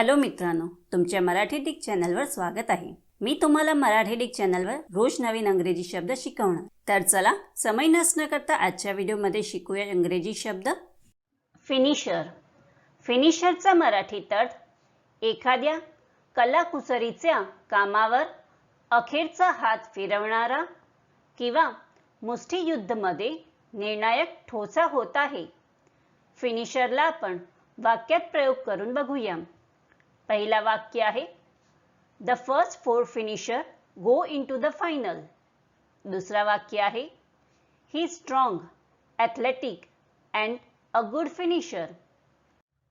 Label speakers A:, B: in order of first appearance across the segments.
A: Hello मित्रांनो तुमच्या Marathi Dick चॅनलवर स्वागत आहे. मी तुम्हाला मराठी डिक चॅनलवर रोज नवीन अंग्रेजी शब्द शिकवणार. तर चला समय नसणं करता आजच्या व्हिडिओमध्ये शिकूया इंग्रजी शब्द. फिनिशर फिनिशरचा मराठी अर्थ एखाद्या कलाकुसरीच्या कामावर अखेरचा हात फिरवणारा किंवा मुष्टीयुद्धमध्ये निर्णायक ठोसा होत आहे. फिनिशरला आपण वाक्यात प्रयोग करून बघूया. पहिला वाक्य आहे the first four finisher go in to the final दुसरा वाक्य आहे he strong athletic and a good finisher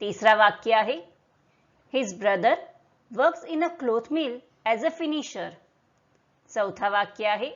A: तिसरा वाक्य आहे his brother works in a cloth mill as a finisher चौथा वाक्य आहे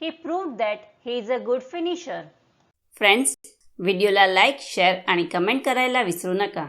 A: he prove that he is a good finisher friends व्हिडिओला लाईक शेअर आणि कमेंट करायला विसरू नका.